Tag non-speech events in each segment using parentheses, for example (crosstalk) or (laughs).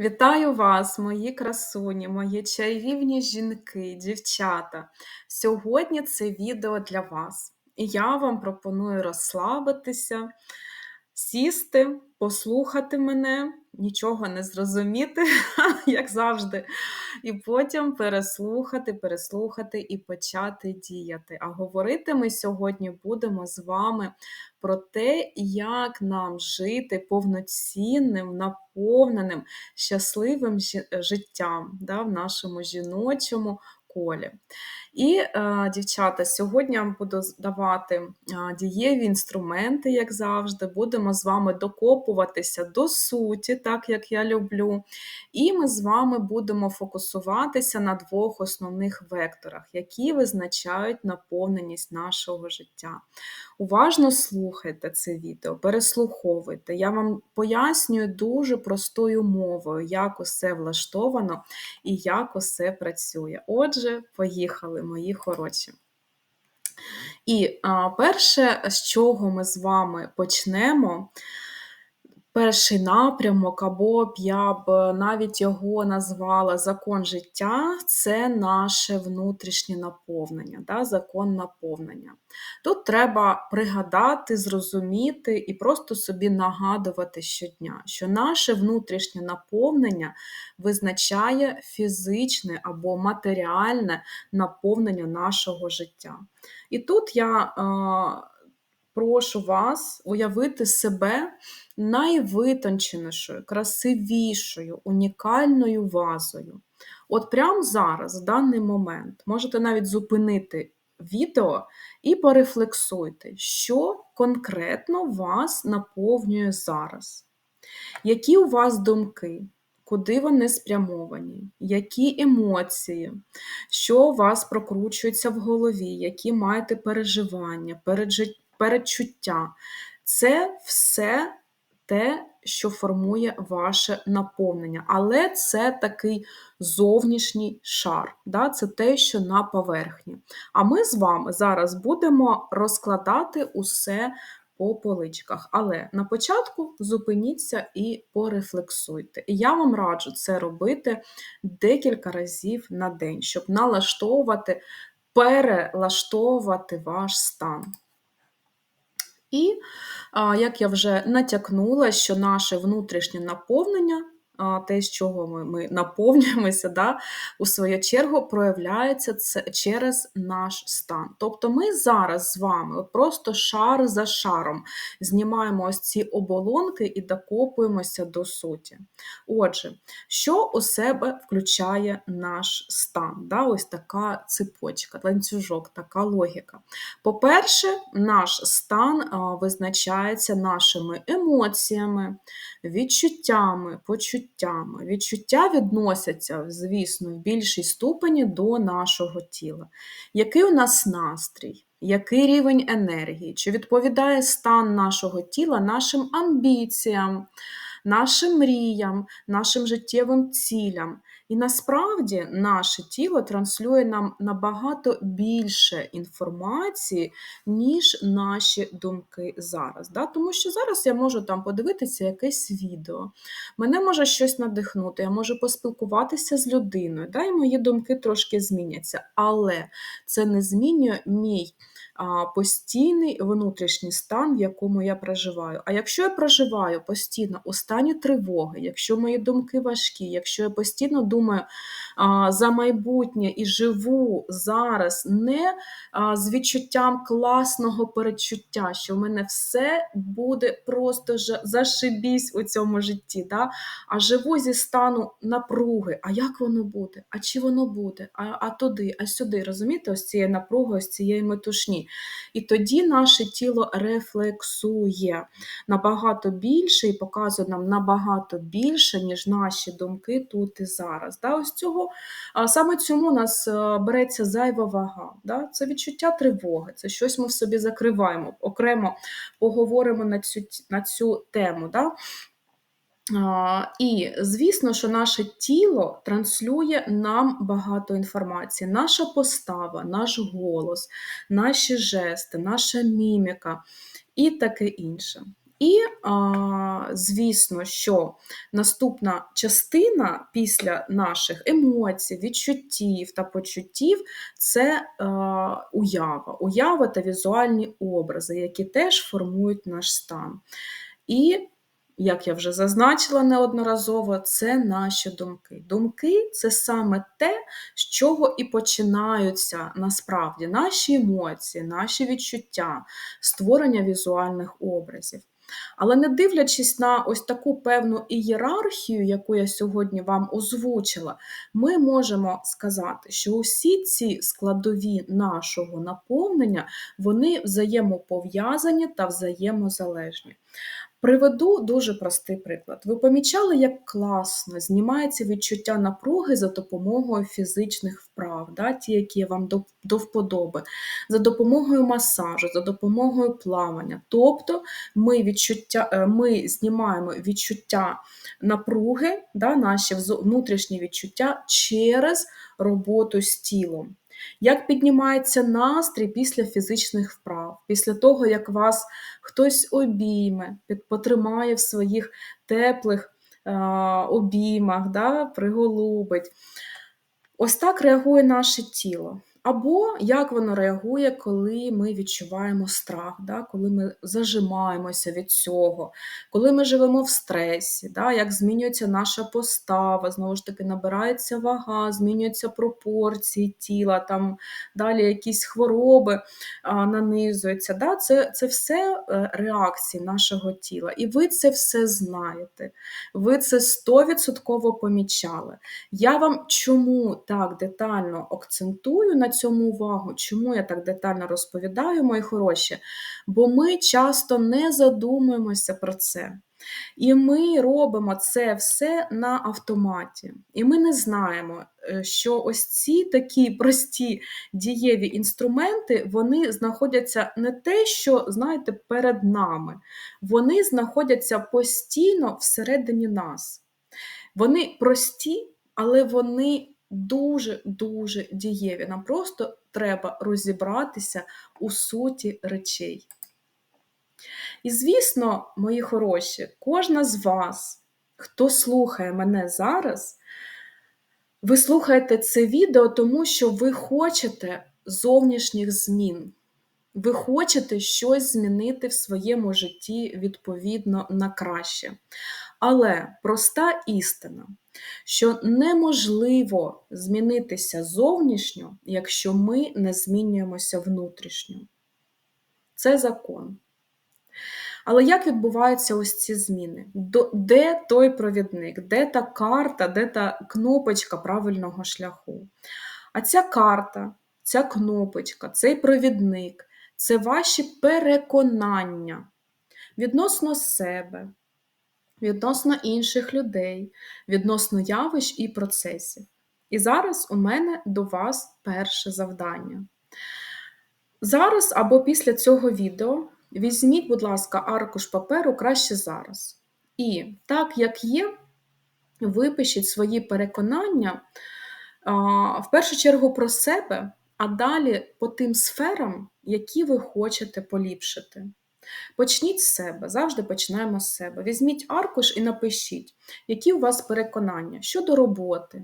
Вітаю вас, мої красуні, мої чарівні жінки, дівчата. Сьогодні це відео для вас. І я вам пропоную розслабитися, сісти, послухати мене, нічого не зрозуміти, (laughs) як завжди, і потім переслухати, переслухати і почати діяти. А говорити ми сьогодні будемо з вами про те, як нам жити повноцінним, наповненим, щасливим життям да, в нашому жіночому колі. І, е, дівчата, сьогодні я буду давати е, дієві інструменти, як завжди. Будемо з вами докопуватися до суті, так як я люблю. І ми з вами будемо фокусуватися на двох основних векторах, які визначають наповненість нашого життя. Уважно слухайте це відео, переслуховуйте. Я вам пояснюю дуже простою мовою, як усе влаштовано і як усе працює. Отже, поїхали, мої хороші. І а, перше, з чого ми з вами почнемо, перший напрямок, або я б навіть його назвала закон життя це наше внутрішнє наповнення, да, закон наповнення. Тут треба пригадати, зрозуміти і просто собі нагадувати щодня, що наше внутрішнє наповнення визначає фізичне або матеріальне наповнення нашого життя. І тут я прошу вас уявити себе найвитонченішою, красивішою, унікальною вазою. От прямо зараз, в даний момент, можете навіть зупинити відео і порефлексуйте, що конкретно вас наповнює зараз. Які у вас думки? Куди вони спрямовані, які емоції, що у вас прокручується в голові, які маєте переживання, передчуття. Це все те, що формує ваше наповнення. Але це такий зовнішній шар, да? це те, що на поверхні. А ми з вами зараз будемо розкладати усе по поличках. Але на початку зупиніться і порефлексуйте. І я вам раджу це робити декілька разів на день, щоб налаштовувати, перелаштовувати ваш стан. І, як я вже натякнула, що наше внутрішнє наповнення те, з чого ми ми наповнюємося, да, у свою чергу проявляється це через наш стан. Тобто ми зараз з вами просто шар за шаром знімаємо ось ці оболонки і докопуємося до суті. Отже, що у себе включає наш стан? Да, Ось така цепочка, ланцюжок, така логіка. По-перше, наш стан визначається нашими емоціями, відчуттями, почуттями відчуттями. Відчуття відносяться, звісно, в більшій ступені до нашого тіла. Який у нас настрій? Який рівень енергії? Чи відповідає стан нашого тіла нашим амбіціям, нашим мріям, нашим життєвим цілям? І насправді наше тіло транслює нам набагато більше інформації, ніж наші думки зараз. Да? Тому що зараз я можу там подивитися якесь відео, мене може щось надихнути, я можу поспілкуватися з людиною, да? і мої думки трошки зміняться. Але це не змінює мій постійний внутрішній стан, в якому я проживаю. А якщо я проживаю постійно у стані тривоги, якщо мої думки важкі, якщо я постійно думаю за майбутнє і живу зараз не з відчуттям класного передчуття, що в мене все буде просто зашибісь у цьому житті, да? а живу зі стану напруги. А як воно буде? А чи воно буде? А а туди, а сюди. Розумієте, ось цієї напруги, ось цієї метушні. І тоді наше тіло рефлексує набагато більше і показує нам набагато більше, ніж наші думки тут і зараз. Да? Ось цього, Саме цьому нас е, береться зайва вага. Да? Це відчуття тривоги, це щось ми в собі закриваємо. Окремо поговоримо на цю на цю тему. Да? І, звісно, що наше тіло транслює нам багато інформації. Наша постава, наш голос, наші жести, наша міміка і таке інше. І, звісно, що наступна частина після наших емоцій, відчуттів та почуттів це уява, уява та візуальні образи, які теж формують наш стан. І як я вже зазначила неодноразово, це наші думки. Думки це саме те, з чого і починаються насправді наші емоції, наші відчуття, створення візуальних образів. Але не дивлячись на ось таку певну ієрархію, яку я сьогодні вам озвучила, ми можемо сказати, що усі ці складові нашого наповнення вони взаємопов'язані та взаємозалежні. Приведу дуже простий приклад. Ви помічали, як класно знімається відчуття напруги за допомогою фізичних вправ, да, ті, які вам до, до вподоби, за допомогою масажу, за допомогою плавання. Тобто ми відчуття, е, ми знімаємо відчуття напруги, да, наші внутрішні відчуття через роботу з тілом. Як піднімається настрій після фізичних вправ, після того, як вас хтось обійме, потримає в своїх теплих е, обіймах, да, приголубить. Ось так реагує наше тіло. Або як воно реагує, коли ми відчуваємо страх, да? коли ми зажимаємося від цього, коли ми живемо в стресі, да? як змінюється наша постава, знову ж таки, набирається вага, змінюються пропорції тіла, там далі якісь хвороби а, нанизуються. Да? Це, Це все е, реакції нашого тіла. І ви це все знаєте. Ви це 100% помічали. Я вам чому так детально акцентую на цьому увагу. Чому я так детально розповідаю, мої хороші? Бо ми часто не задумуємося про це. І ми робимо це все на автоматі. І ми не знаємо, е, що ось ці такі прості дієві інструменти вони знаходяться не те, що, знаєте, перед нами, вони знаходяться постійно всередині нас. Вони прості, але вони дуже-дуже дієві. Нам просто треба розібратися у суті речей. І, звісно, мої хороші, кожна з вас, хто слухає мене зараз, ви слухаєте це відео, тому що ви хочете зовнішніх змін. Ви хочете щось змінити в своєму житті відповідно на краще. Але проста істина, що неможливо змінитися зовнішньо, якщо ми не змінюємося внутрішньо. Це закон. Але як відбуваються ось ці зміни? Де той провідник, де та карта, де та кнопочка правильного шляху? А ця карта, ця кнопочка, цей провідник це ваші переконання відносно себе, відносно інших людей, відносно явищ і процесів. І зараз у мене до вас перше завдання. Зараз або після цього відео візьміть, будь ласка, аркуш паперу краще зараз. І так, як є, випишіть свої переконання в першу чергу про себе, а далі по тим сферам, які ви хочете поліпшити. Почніть з себе, завжди починаємо з себе. Візьміть аркуш і напишіть, які у вас переконання щодо роботи,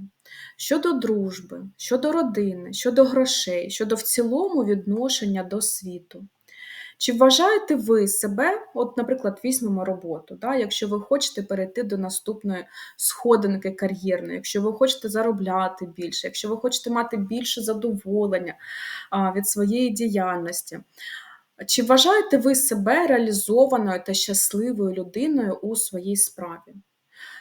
щодо дружби, щодо родини, щодо грошей, щодо в цілому відношення до світу. Чи вважаєте ви себе, от, наприклад, візьмемо роботу, да, якщо ви хочете перейти до наступної сходинки кар'єрної, якщо ви хочете заробляти більше, якщо ви хочете мати більше задоволення а, від своєї діяльності, чи вважаєте ви себе реалізованою та щасливою людиною у своїй справі?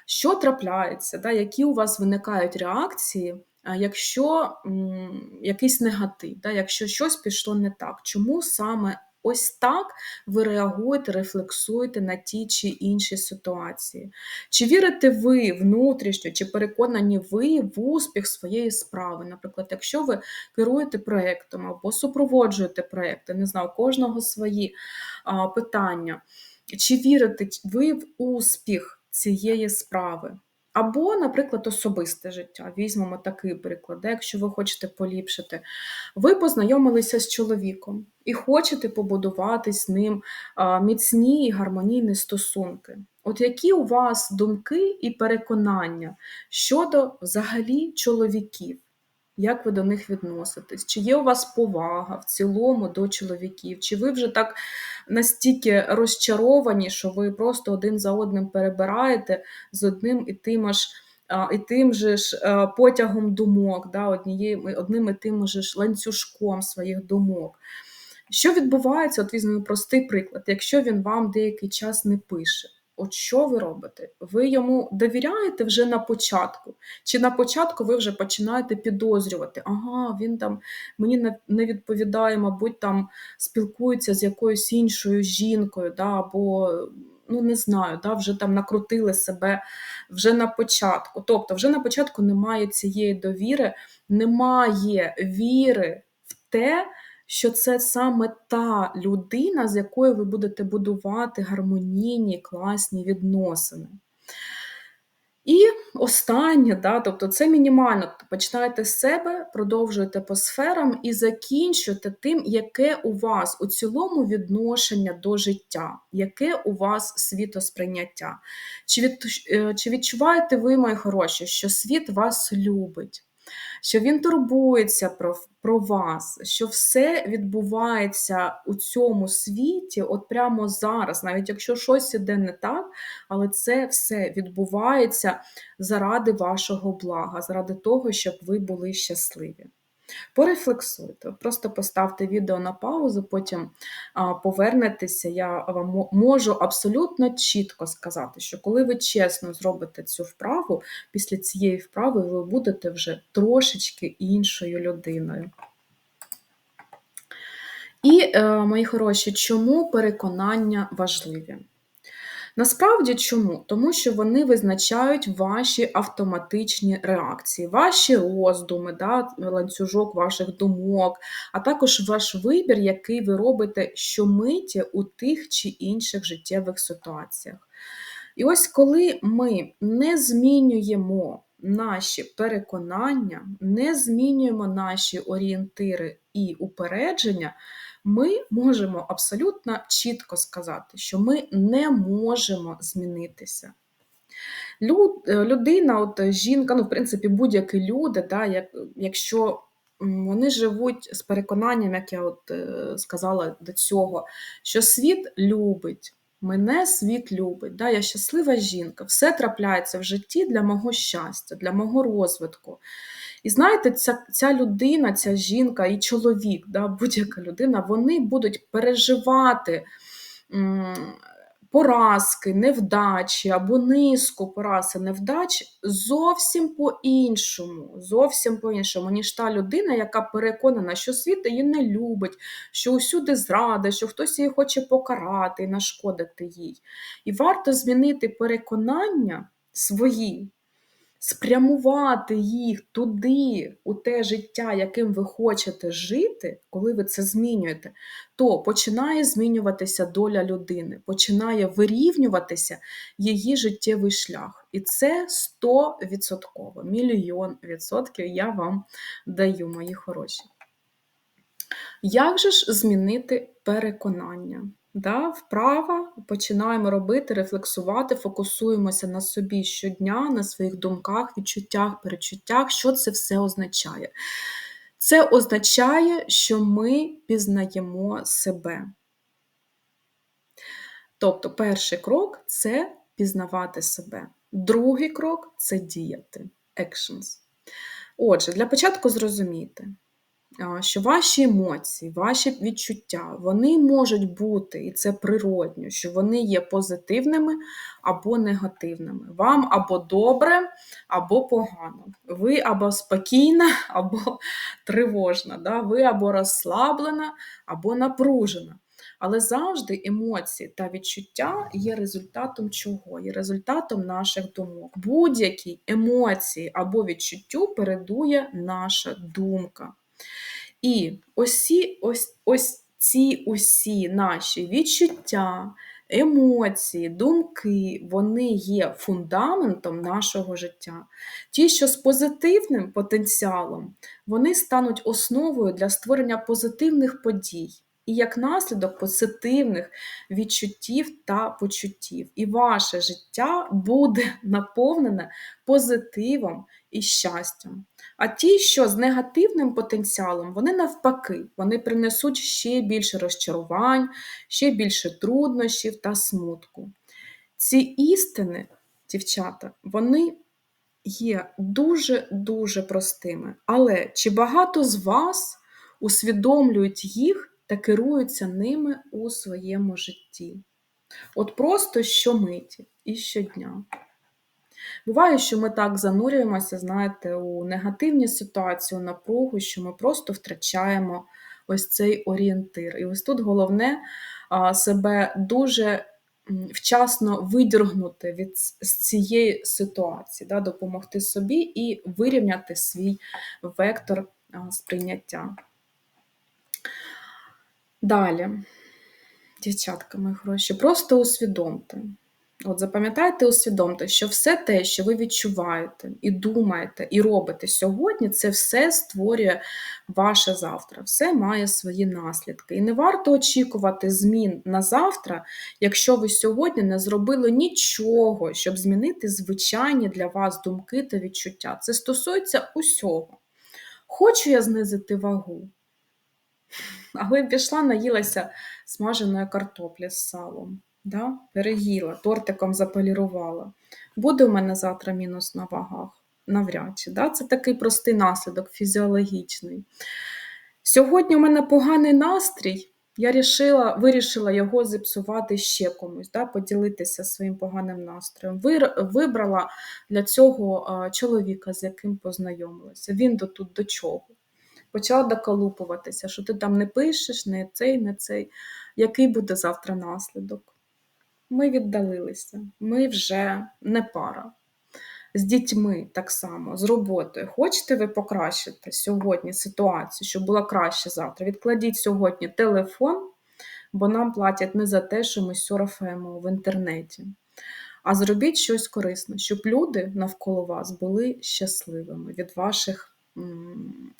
Що трапляється, да, які у вас виникають реакції, якщо м, якийсь негатив, да, якщо щось пішло не так? Чому саме Ось так ви реагуєте, рефлексуєте на ті чи інші ситуації. Чи вірите ви внутрішньо, чи переконані ви в успіх своєї справи? Наприклад, якщо ви керуєте проєктом або супроводжуєте проєкти, не знаю, кожного свої а, питання. Чи вірите ви в успіх цієї справи? Або, наприклад, особисте життя. Візьмемо такий приклад, якщо ви хочете поліпшити. Ви познайомилися з чоловіком і хочете побудувати з ним міцні і гармонійні стосунки. От які у вас думки і переконання щодо взагалі чоловіків? Як ви до них відноситесь? Чи є у вас повага в цілому до чоловіків? Чи ви вже так настільки розчаровані, що ви просто один за одним перебираєте з одним і тим ж і тим же ж е, потягом думок, да, однією, одним і тим же ж ланцюжком своїх думок? Що відбувається? От візьмемо простий приклад, якщо він вам деякий час не пише. От що ви робите? Ви йому довіряєте вже на початку? Чи на початку ви вже починаєте підозрювати, ага, він там мені не відповідає, мабуть, там спілкується з якоюсь іншою жінкою, да, або ну не знаю, да, вже там накрутили себе вже на початку. Тобто, вже на початку немає цієї довіри, немає віри в те що це саме та людина, з якою ви будете будувати гармонійні, класні відносини. І останнє, да, тобто це мінімально. Починаєте з себе, продовжуєте по сферам і закінчуєте тим, яке у вас у цілому відношення до життя, яке у вас світосприйняття. Чи, від, е, Чи відчуваєте ви, мої хороші, що світ вас любить? Що він турбується про про вас, що все відбувається у цьому світі, от прямо зараз, навіть якщо щось іде не так, але це все відбувається заради вашого блага, заради того, щоб ви були щасливі. Порефлексуйте, просто поставте відео на паузу, потім повернетеся. Я вам можу абсолютно чітко сказати, що коли ви чесно зробите цю вправу, після цієї вправи ви будете вже трошечки іншою людиною. І, е, мої хороші, чому переконання важливі? Насправді чому? Тому що вони визначають ваші автоматичні реакції, ваші роздуми, да, ланцюжок ваших думок, а також ваш вибір, який ви робите щомиті у тих чи інших життєвих ситуаціях. І ось коли ми не змінюємо наші переконання, не змінюємо наші орієнтири і упередження, ми можемо абсолютно чітко сказати, що ми не можемо змінитися. Е, людина, от жінка, ну, в принципі, будь-які люди, да, як, якщо вони живуть з переконанням, як я от е, сказала до цього, що світ любить, мене світ любить, да, я щаслива жінка, все трапляється в житті для мого щастя, для мого розвитку. І знаєте, ця ця людина, ця жінка і чоловік, да, будь-яка людина, вони будуть переживати поразки, невдачі або низку поразки, невдач зовсім по-іншому, зовсім по-іншому, ніж та людина, яка переконана, що світ її не любить, що усюди зрада, що хтось її хоче покарати і нашкодити їй. І варто змінити переконання свої спрямувати їх туди, у те життя, яким ви хочете жити, коли ви це змінюєте, то починає змінюватися доля людини, починає вирівнюватися її життєвий шлях. І це 100%, мільйон відсотків я вам даю, мої хороші. Як же ж змінити переконання? Да, Вправа починаємо робити, рефлексувати, фокусуємося на собі щодня, на своїх думках, відчуттях, перечуттях. Що це все означає? Це означає, що ми пізнаємо себе. Тобто, перший крок це пізнавати себе. Другий крок це діяти. Actions. Отже, для початку зрозумійте, що ваші емоції, ваші відчуття, вони можуть бути, і це природньо, що вони є позитивними або негативними. Вам або добре, або погано. Ви або спокійна, (laughs) або тривожна. Да? Ви або розслаблена, або напружена. Але завжди емоції та відчуття є результатом чого? Є результатом наших думок. Будь-які емоції або відчуттю передує наша думка. І ось ось, ось ці усі наші відчуття, емоції, думки, вони є фундаментом нашого життя. Ті, що з позитивним потенціалом, вони стануть основою для створення позитивних подій. І як наслідок позитивних відчуттів та почуттів. І ваше життя буде наповнене позитивом і щастям. А ті, що з негативним потенціалом, вони навпаки, вони принесуть ще більше розчарувань, ще більше труднощів та смутку. Ці істини, дівчата, вони є дуже-дуже простими. Але чи багато з вас усвідомлюють їх та керуються ними у своєму житті? От просто щомиті і щодня. Буває, що ми так занурюємося, знаєте, у негативні ситуації, у напругу, що ми просто втрачаємо ось цей орієнтир. І ось тут головне себе дуже вчасно видергнути від цієї ситуації, да, допомогти собі і вирівняти свій вектор сприйняття. Далі, дівчатка мої хороші, просто усвідомте. От запам'ятайте, усвідомте, що все те, що ви відчуваєте, і думаєте, і робите сьогодні, це все створює ваше завтра, все має свої наслідки. І не варто очікувати змін на завтра, якщо ви сьогодні не зробили нічого, щоб змінити звичайні для вас думки та відчуття. Це стосується усього. Хочу я знизити вагу, але пішла, наїлася смаженої картоплі з салом да? переїла, тортиком заполірувала. Буде у мене завтра мінус на вагах? Навряд чи. Да? Це такий простий наслідок фізіологічний. Сьогодні у мене поганий настрій. Я рішила, вирішила його зіпсувати ще комусь, да, поділитися своїм поганим настроєм. Вибрала для цього чоловіка, з яким познайомилася. Він до тут до чого? Почала доколупуватися, що ти там не пишеш, не цей, не цей. Який буде завтра наслідок? ми віддалилися, ми вже не пара. З дітьми так само, з роботою. Хочете ви покращити сьогодні ситуацію, щоб було краще завтра? Відкладіть сьогодні телефон, бо нам платять не за те, що ми сьорфаємо в інтернеті. А зробіть щось корисне, щоб люди навколо вас були щасливими від ваших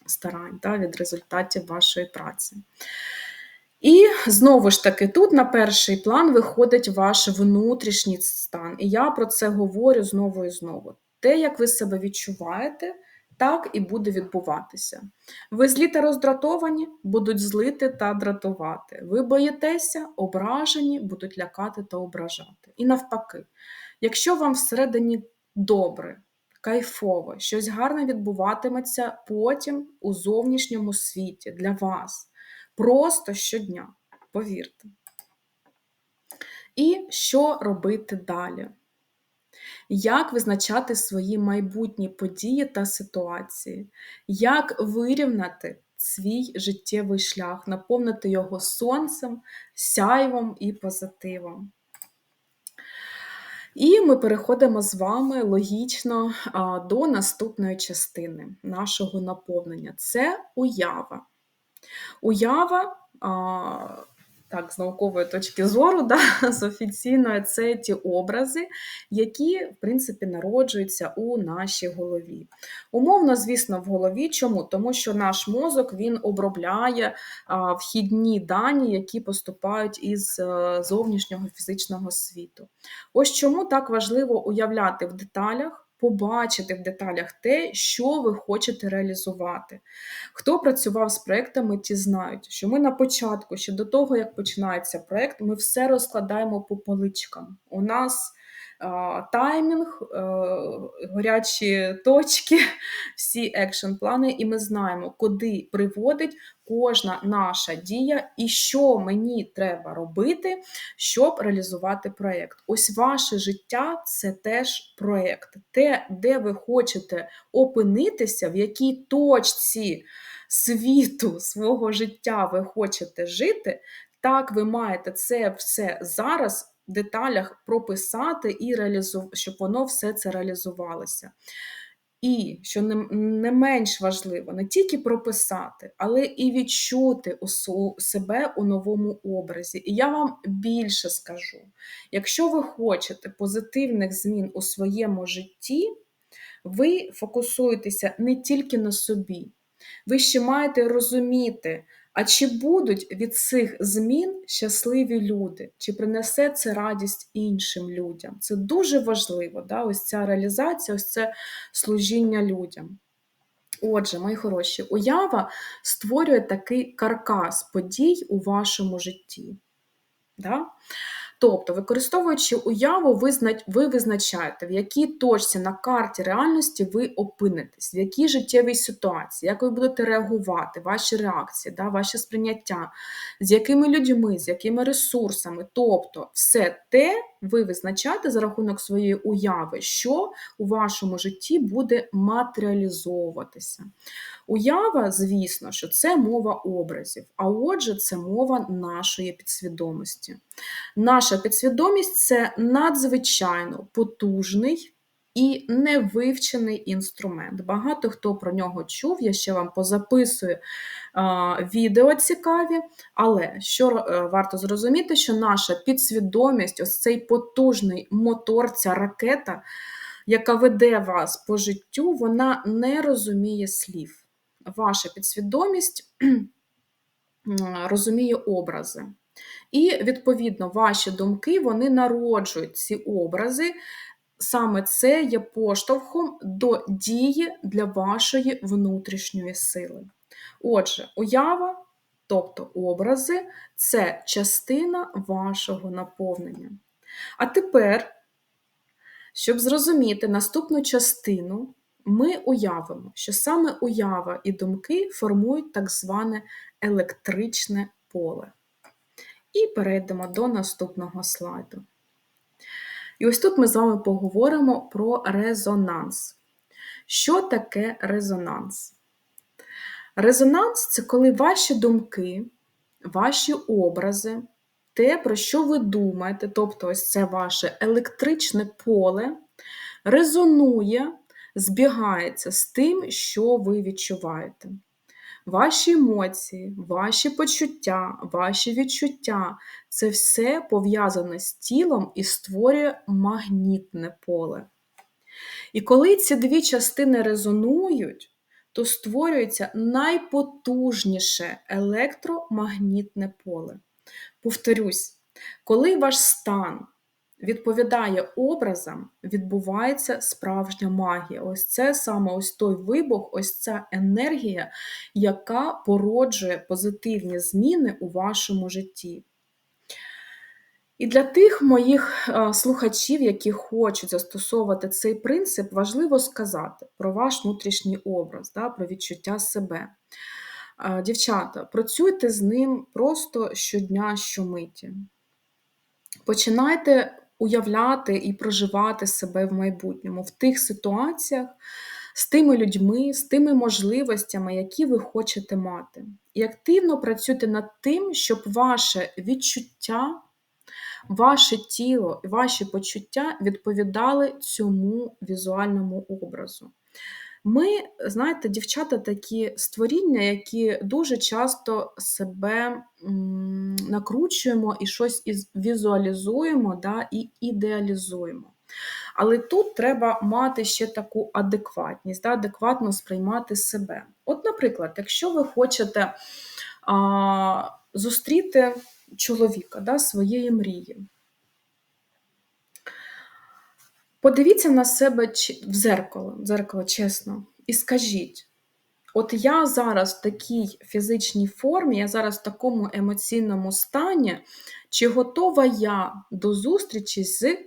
старань, від результатів вашої праці. І знову ж таки, тут на перший план виходить ваш внутрішній стан. І я про це говорю знову і знову. Те, як ви себе відчуваєте, так і буде відбуватися. Ви злі та роздратовані, будуть злити та дратувати. Ви боїтеся, ображені, будуть лякати та ображати. І навпаки, якщо вам всередині добре, кайфово, щось гарне відбуватиметься потім у зовнішньому світі для вас. Просто щодня, повірте. І що робити далі? Як визначати свої майбутні події та ситуації? Як вирівняти свій життєвий шлях, наповнити його сонцем, сяйвом і позитивом? І ми переходимо з вами логічно до наступної частини нашого наповнення це уява. Уява, так, з наукової точки зору, да, (laughs) з офіційної, це ті образи, які, в принципі, народжуються у нашій голові. Умовно, звісно, в голові. Чому? Тому що наш мозок він обробляє а, вхідні дані, які поступають із е, зовнішнього фізичного світу. Ось чому так важливо уявляти в деталях побачити в деталях те, що ви хочете реалізувати. Хто працював з проектами, ті знають, що ми на початку, ще до того, як починається проект, ми все розкладаємо по поличкам. У нас таймінг, е, горячі точки, (laughs) всі екшн плани, і ми знаємо, куди приводить кожна наша дія і що мені треба робити, щоб реалізувати проєкт. Ось ваше життя це теж проєкт, те, де ви хочете опинитися, в якій точці світу свого життя ви хочете жити. Так, ви маєте це все зараз деталях прописати і реалізувати, щоб воно все це реалізувалося. І, що не, менш важливо, не тільки прописати, але і відчути себе у новому образі. І я вам більше скажу: якщо ви хочете позитивних змін у своєму житті, ви фокусуєтеся не тільки на собі, ви ще маєте розуміти, а чи будуть від цих змін щасливі люди, чи принесе це радість іншим людям. Це дуже важливо, да? ось ця реалізація, ось це служіння людям. Отже, мої хороші, уява створює такий каркас подій у вашому житті. Да? Тобто, використовуючи уяву, ви, ви визначаєте, в якій точці на карті реальності ви опинитесь, в якій життєвій ситуації, як ви будете реагувати, ваші реакції, да, ваші сприйняття, з якими людьми, з якими ресурсами. Тобто, все те ви визначаєте за рахунок своєї уяви, що у вашому житті буде матеріалізовуватися. Уява, звісно, що це мова образів, а отже, це мова нашої підсвідомості. Наша підсвідомість це надзвичайно потужний і невивчений інструмент. Багато хто про нього чув, я ще вам позаписую відео цікаві, але що е, варто зрозуміти, що наша підсвідомість, ось цей потужний мотор, ця ракета, яка веде вас по життю, вона не розуміє слів. Ваша підсвідомість (clears throat) розуміє образи. І, відповідно, ваші думки вони народжують ці образи. Саме це є поштовхом до дії для вашої внутрішньої сили. Отже, уява, тобто образи, це частина вашого наповнення. А тепер, щоб зрозуміти наступну частину, ми уявимо, що саме уява і думки формують так зване електричне поле. І перейдемо до наступного слайду. І ось тут ми з вами поговоримо про резонанс. Що таке резонанс? Резонанс це коли ваші думки, ваші образи, те, про що ви думаєте, тобто ось це ваше електричне поле, резонує, збігається з тим, що ви відчуваєте. Ваші емоції, ваші почуття, ваші відчуття це все пов'язане з тілом і створює магнітне поле. І коли ці дві частини резонують, то створюється найпотужніше електромагнітне поле. Повторюсь, коли ваш стан відповідає образам, відбувається справжня магія. Ось це саме ось той вибух, ось ця енергія, яка породжує позитивні зміни у вашому житті. І для тих моїх слухачів, які хочуть застосовувати цей принцип, важливо сказати про ваш внутрішній образ, да, про відчуття себе. Дівчата, працюйте з ним просто щодня, щомиті. Починайте уявляти і проживати себе в майбутньому, в тих ситуаціях, з тими людьми, з тими можливостями, які ви хочете мати. І активно працюйте над тим, щоб ваше відчуття, ваше тіло ваші почуття відповідали цьому візуальному образу. Ми, знаєте, дівчата такі створіння, які дуже часто себе накручуємо і щось із візуалізуємо да, і ідеалізуємо. Але тут треба мати ще таку адекватність, да, адекватно сприймати себе. От, наприклад, якщо ви хочете а, зустріти чоловіка да, своєї мрії, Подивіться на себе в зеркало, в зеркало чесно, і скажіть: от я зараз в такій фізичній формі, я зараз в такому емоційному стані, чи готова я до зустрічі з е,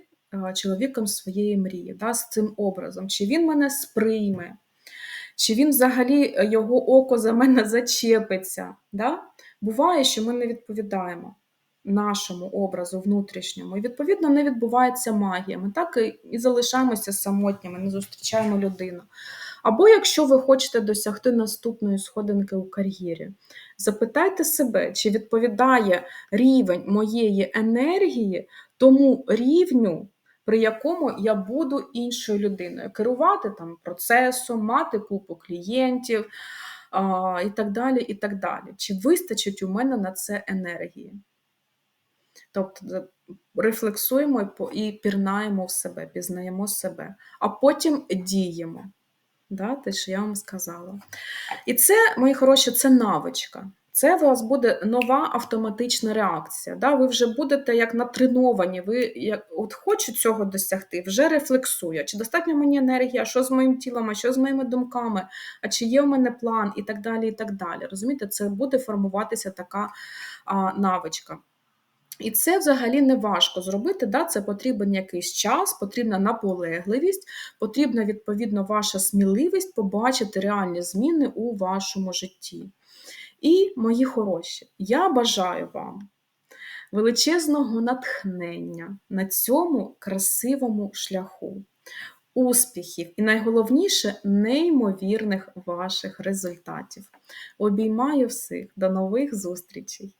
чоловіком своєї мрії, да, з цим образом, чи він мене сприйме, чи він взагалі е, його око за мене (laughs) зачепиться. Да? Буває, що ми не відповідаємо нашому образу внутрішньому. І, відповідно, не відбувається магія. Ми так і, залишаємося самотніми, не зустрічаємо людину. Або якщо ви хочете досягти наступної сходинки у кар'єрі, запитайте себе, чи відповідає рівень моєї енергії тому рівню при якому я буду іншою людиною, керувати там процесом, мати купу клієнтів а, і так далі. і так далі. Чи вистачить у мене на це енергії? Тобто рефлексуємо і пірнаємо в себе, пізнаємо себе, а потім діємо. Да, те, що я вам сказала. І це, мої хороші, це навичка. Це у вас буде нова автоматична реакція. Да? Ви вже будете як натреновані, ви як от хочу цього досягти, вже рефлексую. Чи достатньо мені енергії, а що з моїм тілом, а що з моїми думками, а чи є у мене план, і так далі. і так далі. Розумієте, це буде формуватися така а, навичка. І це взагалі не важко зробити. Да? Це потрібен якийсь час, потрібна наполегливість, потрібна відповідно ваша сміливість побачити реальні зміни у вашому житті. І, мої хороші, я бажаю вам величезного натхнення на цьому красивому шляху, успіхів і найголовніше неймовірних ваших результатів. Обіймаю всіх, до нових зустрічей!